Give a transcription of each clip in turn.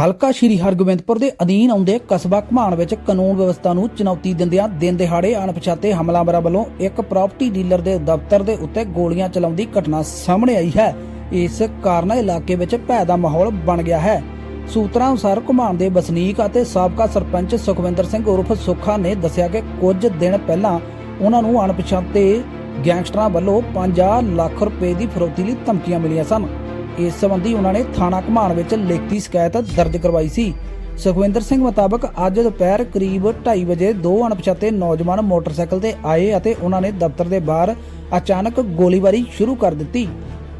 ਹਲਕਾ ਸ਼੍ਰੀ ਹਰਗੋਬਿੰਦਪੁਰ ਦੇ ਅਧੀਨ ਆਉਂਦੇ ਕਸਬਾ ਘਮਾਣ ਵਿੱਚ ਕਾਨੂੰਨ ਵਿਵਸਥਾ ਨੂੰ ਚੁਣੌਤੀ ਦਿੰਦਿਆਂ ਦਿਨ ਦਿਹਾੜੇ ਅਣਪਛਾਤੇ ਹਮਲਾਵਰਾਂ ਵੱਲੋਂ ਇੱਕ ਪ੍ਰਾਪਰਟੀ ਡੀਲਰ ਦੇ ਦਫ਼ਤਰ ਦੇ ਉੱਤੇ ਗੋਲੀਆਂ ਚਲਾਉਣ ਦੀ ਘਟਨਾ ਸਾਹਮਣੇ ਆਈ ਹੈ। ਇਸ ਕਾਰਨ ਇਲਾਕੇ ਵਿੱਚ ਭੈ ਦਾ ਮਾਹੌਲ ਬਣ ਗਿਆ ਹੈ। ਸੂਤਰਾਂ ਅਨੁਸਾਰ ਘਮਾਣ ਦੇ ਵਸਨੀਕ ਅਤੇ ਸਾਬਕਾ ਸਰਪੰਚ ਸੁਖਵਿੰਦਰ ਸਿੰਘ ਉਰਫ ਸੁੱਖਾ ਨੇ ਦੱਸਿਆ ਕਿ ਕੁਝ ਦਿਨ ਪਹਿਲਾਂ ਉਹਨਾਂ ਨੂੰ ਅਣਪਛਾਤੇ ਗੈਂਗਸਟਰਾਂ ਵੱਲੋਂ 50 ਲੱਖ ਰੁਪਏ ਦੀ ਫਰੋਤੀ ਲਈ ਧਮਕੀਆਂ ਮਿਲੀਆਂ ਸਨ। ਇਸ ਸੰਬੰਧੀ ਉਹਨਾਂ ਨੇ ਥਾਣਾ ਘਮਾਣ ਵਿੱਚ ਲਿਖਤੀ ਸ਼ਿਕਾਇਤ ਦਰਜ ਕਰਵਾਈ ਸੀ। ਸੁਖਵਿੰਦਰ ਸਿੰਘ ਮੁਤਾਬਕ ਅੱਜ ਦੁਪਹਿਰ ਕਰੀਬ 2:30 ਵਜੇ ਦੋ ਅਣਪਛਾਤੇ ਨੌਜਵਾਨ ਮੋਟਰਸਾਈਕਲ ਤੇ ਆਏ ਅਤੇ ਉਹਨਾਂ ਨੇ ਦਫ਼ਤਰ ਦੇ ਬਾਹਰ ਅਚਾਨਕ ਗੋਲੀਬਾਰੀ ਸ਼ੁਰੂ ਕਰ ਦਿੱਤੀ।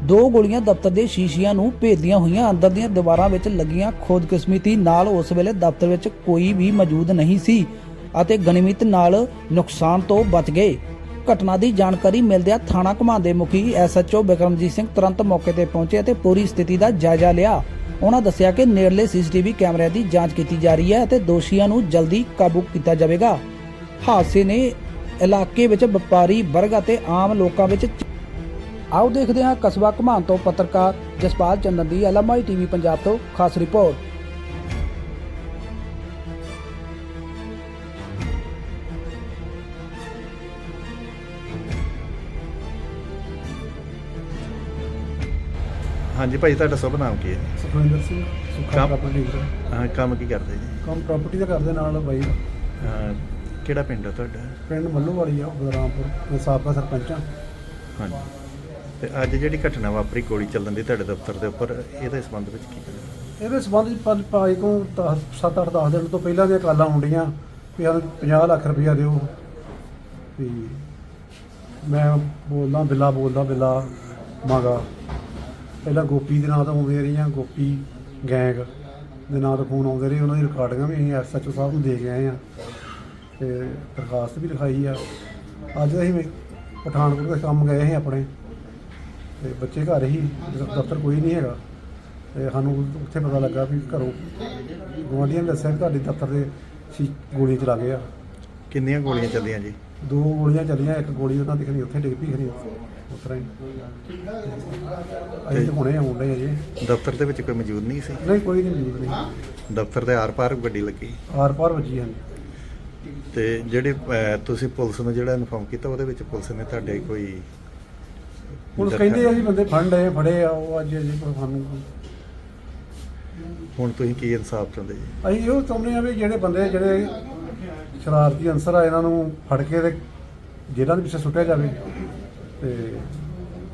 ਦੋ ਗੋਲੀਆਂ ਦਫ਼ਤਰ ਦੇ ਸ਼ੀਸ਼ੀਆਂ ਨੂੰ ਭੇਜਦੀਆਂ ਹੋਈਆਂ ਅੰਦਰ ਦੀਆਂ ਦੀਵਾਰਾਂ ਵਿੱਚ ਲੱਗੀਆਂ ਖੋਦਕਿਸਮਤੀ ਨਾਲ ਉਸ ਵੇਲੇ ਦਫ਼ਤਰ ਵਿੱਚ ਕੋਈ ਵੀ ਮੌਜੂਦ ਨਹੀਂ ਸੀ ਅਤੇ ਗਣਿਮਤ ਨਾਲ ਨੁਕਸਾਨ ਤੋਂ ਬਚ ਗਏ। ਘਟਨਾ ਦੀ ਜਾਣਕਾਰੀ ਮਿਲਦਿਆਂ ਥਾਣਾ ਘੁਮਾਣ ਦੇ ਮੁਖੀ ਐਸਐਚਓ ਬਿਕਰਮਜੀਤ ਸਿੰਘ ਤੁਰੰਤ ਮੌਕੇ ਤੇ ਪਹੁੰਚੇ ਅਤੇ ਪੂਰੀ ਸਥਿਤੀ ਦਾ ਜਾਇਜ਼ਾ ਲਿਆ। ਉਹਨਾਂ ਦੱਸਿਆ ਕਿ ਨੇੜਲੇ ਸੀਸੀਟੀਵੀ ਕੈਮਰਿਆਂ ਦੀ ਜਾਂਚ ਕੀਤੀ ਜਾ ਰਹੀ ਹੈ ਅਤੇ ਦੋਸ਼ੀਆਂ ਨੂੰ ਜਲਦੀ ਕਾਬੂ ਕੀਤਾ ਜਾਵੇਗਾ। ਹਾਦਸੇ ਨੇ ਇਲਾਕੇ ਵਿੱਚ ਵਪਾਰੀ ਵਰਗ ਅਤੇ ਆਮ ਲੋਕਾਂ ਵਿੱਚ ਆਓ ਦੇਖਦੇ ਹਾਂ ਕਸਬਾ ਘੁਮਾਣ ਤੋਂ ਪੱਤਰਕਾਰ ਜਸਪਾਲ ਚੰਦਨ ਦੀ ਐਲਐਮਆਈ ਟੀਵੀ ਪੰਜਾਬ ਤੋਂ ਖਾਸ ਰਿਪੋਰਟ। ਹਾਂਜੀ ਭਾਈ ਤੁਹਾਡਾ ਸ਼ੁਭ ਨਾਮ ਕੀ ਹੈ? ਸੁਖਵਿੰਦਰ ਸਿੰਘ ਸੁੱਖਾ ਕੰਮ- ਪ੍ਰਾਪਰਟੀ ਡੀਲਰ ਹਾਂ ਕੰਮ ਕੀ ਕਰਦੇ ਜੀ? ਕੰਮ ਪ੍ਰਾਪਰਟੀ ਦਾ ਕਰਦੇ ਨਾਲ ਬਾਈ। ਹਾਂ, ਕਿਹੜਾ ਪਿੰਡ ਹੈ ਤੁਹਾਡਾ? ਪਿੰਡ ਮੱਲੂ ਵਾਲੀ ਆ ਬਦਰਾਮਪੁਰ ਮੈਂ ਸਾਬਕਾ ਸਰਪੰਚ ਆ ਹਾਂਜੀ। ਤੇ ਅੱਜ ਜਿਹੜੀ ਘਟਨਾ ਵਾਪਰੀ ਗੋਲੀ ਚੱਲਣ ਦੀ ਤੁਹਾਡੇ ਦਫ਼ਤਰ ਦੇ ਉੱਪਰ ਇਹਦੇ ਸੰਬੰਧ ਵਿੱਚ ਕੀ ਕਹਿਣਾ ਇਹਦੇ ਸਬੰਧ ਵਿੱਚ ਪੰਜ ਪਾਈ ਤੋਂ 7-8 10 ਦਿਨ ਤੋਂ ਪਹਿਲਾਂ ਦੀਆਂ ਕਾਲਾਂ ਹੁੰਦੀਆਂ ਵੀ ਸਾਨੂੰ 50 ਲੱਖ ਰੁਪਇਆ ਦਿਓ। ਵੀ ਮੈਂ ਬੋਲਦਾ ਬਿੱਲਾ ਬੋਲਦਾ ਬਿੱਲਾ ਮਾਗਾ। ਪਹਿਲਾਂ ਗੋਪੀ ਦੇ ਨਾਂ ਤੋਂ ਆਉਂਦੀਆਂ ਰਹੀਆਂ ਗੋਪੀ ਗੈਂਗ ਦੇ ਨਾਂ ਤੋਂ ਫੋਨ ਆਉਂਦੇ ਰਹੇ ਉਹਨਾਂ ਦੀ ਰਿਕਾਰਡਿੰਗਾਂ ਵੀ ਅਸੀਂ ਐਸਐਚਓ ਸਾਹਿਬ ਨੂੰ ਦੇ ਕੇ ਆਏ ਆ ਤੇ ਦਰਖਾਸਤ ਵੀ ਲਿਖਾਈ ਆ। ਅੱਜ ਅਸੀਂ ਪਠਾਨਕੋਟ ਦੇ ਕੰਮ ਗਏ ਸੀ ਆਪਣੇ ਤੇ ਬੱਚੇ ਘਰ ਹੀ ਦਫ਼ਤਰ ਕੋਈ ਨਹੀਂ ਹੈਗਾ ਤੇ ਸਾਨੂੰ ਉੱਥੇ ਪਤਾ ਲੱਗਾ ਵੀ ਘਰੋਂ ਗੁਆਂਢੀਆਂ ਨੇ ਦੱਸਿਆ ਤੁਹਾਡੇ ਦਫ਼ਤਰ ਦੇ ਸੀ ਗੋਲੀਆਂ ਚਲਾ ਗਏ ਆ। ਕਿੰਨੀਆਂ ਗੋਲੀਆਂ ਚੱਲੀਆਂ ਜੀ? ਦੋ ਗੋਲੀਆਂ ਚੱਲੀਆਂ ਇੱਕ ਗੋਲੀ ਉਹਨਾਂ ਦੀ ਖਣੀ ਉੱਥੇ ਡਿੱਗ ਪਈ ਖਣੀ ਉਸ ਤਰ੍ਹਾਂ ਹੀ ਅਸੀਂ ਤਾਂ ਹੁਣੇ ਆਉਂਦੇ ਆ ਜੀ। ਦਫ਼ਤਰ ਦੇ ਵਿੱਚ ਕੋਈ ਮੌਜੂਦ ਨਹੀਂ ਸੀ? ਨਹੀਂ ਕੋਈ ਨਹੀਂ ਮੌਜੂਦ ਨਹੀਂ। ਦਫ਼ਤਰ ਦੇ ਆਰ-ਪਾਰ ਗੱਡੀ ਲੱਗੀ? ਆਰ ਪਾਰ ਵੱਜੀ ਹਨ ਤੇ ਜਿਹੜੇ ਅਹ, ਤੁਸੀਂ ਪੁਲਿਸ ਨੂੰ ਜਿਹੜਾ ਇਨਫੋਰਮ ਕੀਤਾ ਉਹਦੇ ਵਿੱਚ ਪੁਲਿਸ ਨੇ ਤੁਹਾਡੇ ਕੋਈ ਪੁਲਿਸ ਕਹਿੰਦੇ ਆ ਜੀ ਬੰਦੇ ਫੜ ਲਏ ਫੜੇ ਆ ਉਹ ਅੱਜ ਜੀ ਸਾਨੂੰ ਹੁਣ ਤੁਸੀਂ ਕੀ ਇਨਸਾਫ ਚਾਹੁੰਦੇ ਜੀ? ਅਸੀਂ ਇਹੋ ਚਾਹੁੰਦੇ ਆ ਵੀ ਜਿਹੜੇ ਬੰਦੇ ਜਿਹੜੇ ਸ਼ਰਾਰਤੀ ਅਨਸਰ ਆ ਇਹਨਾਂ ਨੂੰ ਫੜ ਕੇ ਤੇ ਜੇਲ੍ਹਾਂ ਦੇ ਪਿੱਛੇ ਸੁੱਟਿਆ ਜਾਵੇ। ਤੇ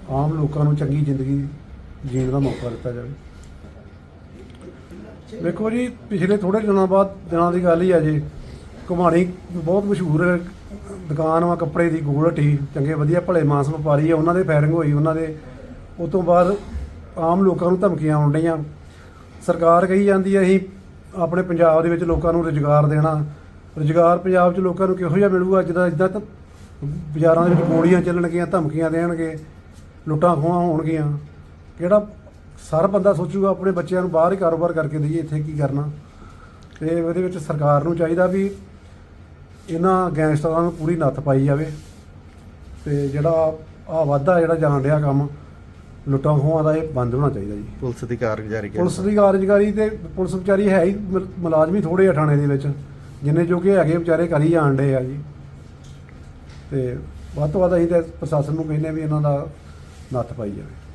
ਆਮ ਲੋਕਾਂ ਨੂੰ ਚੰਗੀ ਜ਼ਿੰਦਗੀ ਜੀਣ ਦਾ ਮੌਕਾ ਦਿੱਤਾ ਜਾਵੇ। ਦੇਖੋ ਜੀ, ਪਿਛਲੇ ਥੋੜੇ ਦਿਨਾਂ ਬਾਅਦ ਦਿਨਾਂ ਦੀ ਗੱਲ ਹੀ ਆ ਜੇ। ਘੁਮਾਣੀ ਬਹੁਤ ਮਸ਼ਹੂਰ ਦੁਕਾਨ ਵਾ, ਕੱਪੜੇ ਦੀ ਗੋਲ ਗੋਲਟੀ ਚੰਗੇ ਵਧੀਆ ਭਲੇ ਮਾਸ ਵਪਾਰੀ ਆ, ਉਹਨਾਂ ਦੇ ਫਾਇਰਿੰਗ ਹੋਈ, ਉਹਨਾਂ ਦੇ। ਉਸ ਤੋਂ ਬਾਅਦ ਆਮ ਲੋਕਾਂ ਨੂੰ ਧਮਕੀਆਂ ਆਉਣ ਡਈਆਂ। ਸਰਕਾਰ ਕਹੀ ਜਾਂਦੀ ਹੈ ਅਸੀਂ ਆਪਣੇ ਪੰਜਾਬ ਦੇ ਵਿੱਚ ਲੋਕਾਂ ਨੂੰ ਰੁਜ਼ਗਾਰ ਦੇਣਾ। ਰੁਜ਼ਗਾਰ ਪੰਜਾਬ 'ਚ ਲੋਕਾਂ ਨੂੰ ਕਿਹੋ ਜਿਹਾ ਮਿਲੂਗਾ? ਜਿੱਦਾਂ ਇਦਾਂ ਤਾਂ ਬਾਜ਼ਾਰਾਂ ਦੇ ਵਿੱਚ ਗੋਲੀਆਂ ਚੱਲਣਗੀਆਂ ਧਮਕੀਆਂ ਦੇਣਗੇ ਲੁੱਟਾਂ ਖੋਹਾਂ ਹੋਣਗੀਆਂ। ਕਿਹੜਾ ਸਾਰਾ ਬੰਦਾ ਸੋਚੂਗਾ ਆਪਣੇ ਬੱਚਿਆਂ ਨੂੰ ਬਾਹਰ ਹੀ ਕਾਰੋਬਾਰ ਕਰਕੇ ਦਈਏ ਇੱਥੇ ਕੀ ਕਰਨਾ? ਤੇ ਇਹਦੇ ਵਿੱਚ ਸਰਕਾਰ ਨੂੰ ਚਾਹੀਦਾ ਵੀ ਇਹਨਾਂ ਗੈਂਗਸਟਰਾਂ ਨੂੰ ਪੂਰੀ ਨੱਥ ਪਾਈ ਜਾਵੇ ਤੇ ਜਿਹੜਾ ਆ ਵਾਧਾ ਜਿਹੜਾ ਜਾਣ ਰਿਹਾ ਕੰਮ ਲੁੱਟਾਂ ਖੋਹਾਂ ਦਾ ਇਹ ਬੰਦ ਹੋਣਾ ਚਾਹੀਦਾ ਜੀ। ਪੁਲਿਸ ਦੀ ਕਾਰਗੁਜ਼ਾਰੀ ਪੁਲਿਸ ਦੀ ਕਾਰਜਕਾਰੀ ਤੇ ਪੁਲਿਸ ਵਿਚਾਰੀ ਹੈ ਹੀ ਮੁਲ- ਮੁਲਾਜ਼ਮ ਥੋੜੇ ਆ ਥਾਣੇ ਦੇ ਵਿੱਚ ਜਿੰਨੇ ਜੋ ਕਿ ਹੈਗੇ ਵਿਚਾਰੇ ਕਰੀ ਜਾਣ ਡੇ ਆ ਜੀ। ਤੇ ਵੱਧ ਤੋਂ ਵੱਧ ਅਸੀਂ ਤੇ ਪ੍ਰਸ਼ਾਸਨ ਨੂੰ ਕਹਿੰਦੇ ਵੀ ਇਹਨਾਂ ਦਾ ਨੱਥ ਪਾਈ ਜਾਵੇ।